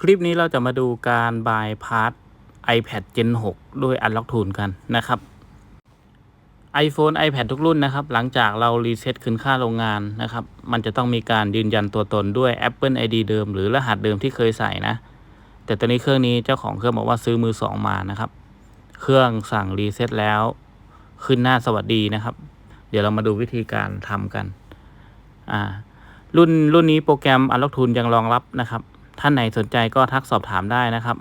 คลิปนี้เราจะมาดูการบายพาส iPad Gen 6 ด้วย Unlock Tool กันนะครับ iPhone iPad ทุกรุ่นนะครับ หลังจากเรารีเซ็ตคืนค่าโรงงานนะครับ มันจะต้องมีการยืนยันตัวตนด้วย Apple ID เดิม หรือรหัสเดิมที่เคยใส่นะ แต่ตอนนี้เครื่องนี้เจ้าของเครื่องบอกว่าซื้อมือสองมานะครับ เครื่องสั่งรีเซ็ตแล้ว ขึ้นหน้าสวัสดีนะครับ เดี๋ยวเรามาดูวิธีการทำกัน อ่า รุ่นรุ่นนี้โปรแกรม Unlock Tool ยังรองรับนะครับ ท่านไหนสนใจก็ทักสอบถามได้นะครับ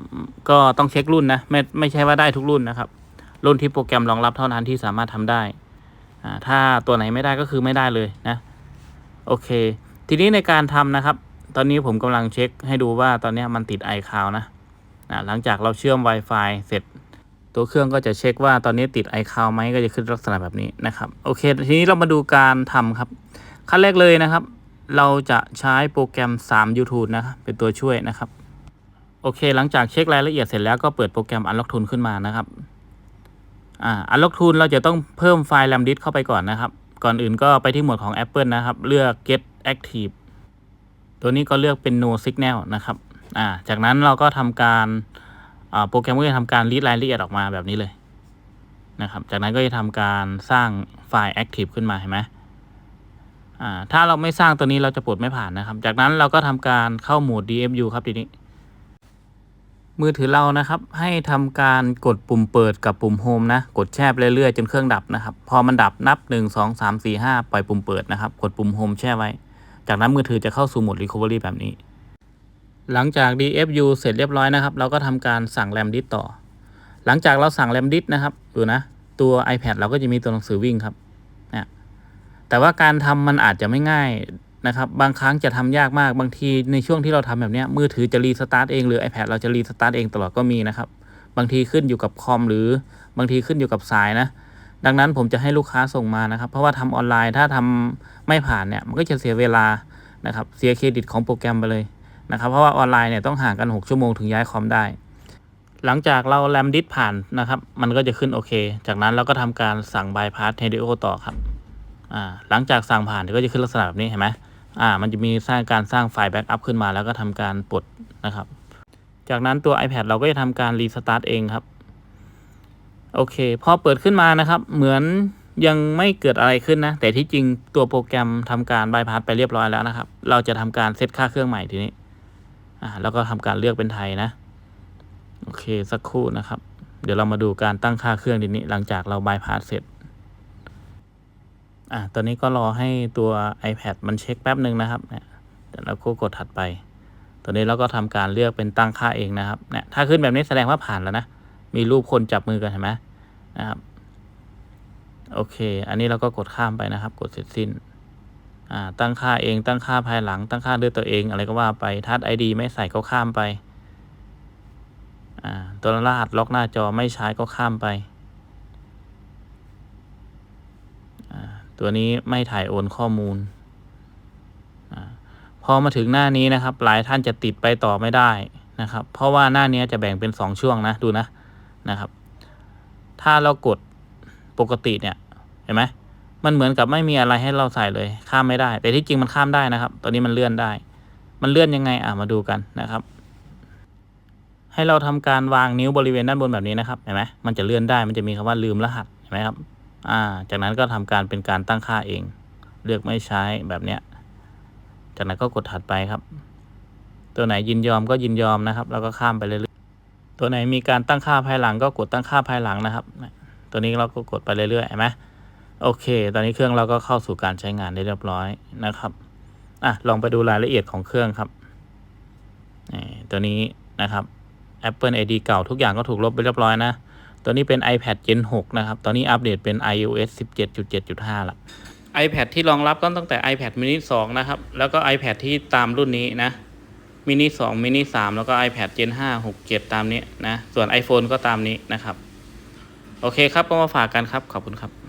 ก็ต้องเช็ครุ่นนะไม่ไม่ใช่ว่าได้ทุกรุ่นนะครับ รุ่นที่โปรแกรมรองรับเท่านั้นที่สามารถทำได้ถ้าตัวไหนไม่ได้ก็คือไม่ได้เลยนะ โอเค ทีนี้ในการทำนะครับ ตอนนี้ผมกำลังเช็คให้ดูว่าตอนนี้มันติด iCloud นะอ่าหลังจากเราเชื่อม Wi-Fi เสร็จ ตัวเครื่องก็จะเช็คว่าตอนนี้ติด iCloud ไหมก็จะขึ้นลักษณะแบบนี้นะครับ โอเค ทีนี้เรามาดูการทำครับ ขั้นแรกเลยนะครับ เราจะใช้โปรแกรม 3 YouTube นะครับเป็นตัวช่วยนะครับ โอเค หลังจากเช็ครายละเอียดเสร็จแล้วก็เปิดโปรแกรม Unlock Tool ขึ้นมานะครับอ่า Unlock Tool เราจะต้องเพิ่มไฟล์ RAM disk เข้าไปก่อนนะครับ ก่อนอื่นก็ไปที่หมวดของ Apple นะครับ เลือก Get Active ตัวนี้ก็เลือกเป็น No Signal นะครับอ่าจากนั้นเราก็ทำการอ่าโปรแกรมก็จะทำการรีดรายละเอียดออกมาแบบนี้เลยนะครับ จากนั้นก็จะทำการสร้างไฟล์ Active ขึ้นมาเห็นไหม ถ้าเราไม่สร้างตัวนี้เราจะปลดไม่ผ่านนะครับ จากนั้นเราก็ทำการเข้าโหมด DFU ครับทีนี้ มือถือเรานะครับ ให้ทำการกดปุ่มเปิดกับปุ่มโฮมนะ กดแช่ไปเรื่อยๆจนเครื่องดับนะครับ พอมันดับนับ 1 2 3 4 5 ปล่อยปุ่มเปิดนะครับ กดปุ่มโฮมแช่ไว้ จากนั้นมือถือจะเข้าสู่โหมด Recovery แบบนี้ หลังจาก DFU เสร็จเรียบร้อยนะครับ เราก็ทำการสั่งแรมดิสต่อ หลังจากเราสั่งแรมดิสนะครับ ดูนะ ตัว iPad เราก็จะมีตัวหนังสือวิ่งครับนี่ แต่ว่าการทำมันอาจจะไม่ง่ายนะครับ บางครั้งจะทำยากมาก บางทีในช่วงที่เราทำแบบนี้มือถือจะรีสตาร์ทเองหรือ iPad เราจะรีสตาร์ทเองตลอดก็มีนะครับ บางทีขึ้นอยู่กับคอมหรือบางทีขึ้นอยู่กับสายนะ ดังนั้นผมจะให้ลูกค้าส่งมานะครับ เพราะว่าทำออนไลน์ถ้าทำไม่ผ่านเนี่ยมันก็จะเสียเวลานะครับ เสียเครดิตของโปรแกรมไปเลยนะครับ เพราะว่าออนไลน์เนี่ยต้องห่างกัน 6 ชั่วโมงถึงย้ายคอมได้ หลังจากเราแรมดิสผ่านนะครับ มันก็จะขึ้นโอเค จากนั้นเราก็ทำการสั่งบายพาสเทดิโอต่อครับ อ่าหลังจากสั่งผ่านก็จะขึ้นลักษณะแบบนี้เห็นไหมอ่ามันจะมีสร้างการสร้างไฟล์แบ็กอัพขึ้นมาแล้วก็ทำการปลดนะครับ จากนั้นตัว iPad เราก็จะทำการรีสตาร์ทเองครับ โอเค พอเปิดขึ้นมานะครับ เหมือนยังไม่เกิดอะไรขึ้นนะ แต่ที่จริงตัวโปรแกรมทำการบายพาสไปเรียบร้อยแล้วนะครับ เราจะทำการเซตค่าเครื่องใหม่ทีนี้อ่าแล้วก็ทำการเลือกเป็นไทยนะ โอเคสักครู่นะครับ เดี๋ยวเรามาดูการตั้งค่าเครื่องทีนี้ หลังจากเราบายพาสเสร็จ อะตอนนี้ก็รอให้ตัว iPad มันเช็คแป๊บหนึ่งนะครับเนี่ยเดี๋ยวเราก็กดถัดไปตอนนี้เราก็ทำการเลือกเป็นตั้งค่าเองนะครับเนี่ยถ้าขึ้นแบบนี้แสดงว่าผ่านแล้วนะ มีรูปคนจับมือกันเห็นไหมนะครับ โอเค อันนี้เราก็กดข้ามไปนะครับ กดเสร็จสิ้น อ่า ตั้งค่าเอง ตั้งค่าภายหลัง ตั้งค่าด้วยตัวเอง อะไรก็ว่าไป ทัดไอดีไม่ใส่ก็ข้ามไป อ่า ตัวรหัสล็อกหน้าจอไม่ใช้ก็ข้ามไป ตัวนี้ไม่ถ่ายโอนข้อมูล พอมาถึงหน้านี้นะครับ หลายท่านจะติดไปต่อไม่ได้นะครับ เพราะว่าหน้านี้จะแบ่งเป็นสองช่วงนะดูนะนะครับ ถ้าเรากดปกติเนี่ยเห็นไหมมันเหมือนกับไม่มีอะไรให้เราใส่เลยข้ามไม่ได้ แต่ที่จริงมันข้ามได้นะครับ ตอนนี้มันเลื่อนได้ มันเลื่อนยังไงอะมาดูกันนะครับ ให้เราทำการวางนิ้วบริเวณด้านบนแบบนี้นะครับเห็นไหมมันจะเลื่อนได้มันจะมีคำว่าลืมรหัสเห็นไหมครับ อ่า จากนั้นก็ทำการเป็นการตั้งค่าเอง เลือกไม่ใช้แบบเนี้ย จากนั้นก็กดถัดไปครับ ตัวไหนยินยอมก็ยินยอมนะครับ แล้วก็ข้ามไปเรื่อยๆ ตัวไหนมีการตั้งค่าภายหลังก็กดตั้งค่าภายหลังนะครับ ตัวนี้เราก็กดไปเรื่อยๆเห็นไหมโอเค ตอนนี้เครื่องเราก็เข้าสู่การใช้งานได้เรียบร้อยนะครับอะลองไปดูรายละเอียดของเครื่องครับตัวนี้นะครับ Apple ID เก่าทุกอย่างก็ถูกลบไปเรียบร้อยนะ ตัวนี้เป็น iPad Gen 6 นะครับ ตอนนี้อัปเดตเป็น iOS 17.7.5 ละ iPad ที่รองรับก็ตั้งแต่ iPad mini 2 นะครับ แล้วก็ iPad ที่ตามรุ่นนี้นะ mini 2 mini 3 แล้วก็ iPad Gen 5 6 7 ตามนี้นะ ส่วน iPhone ก็ตามนี้นะครับ โอเคครับก็มาฝากกันครับ ขอบคุณครับ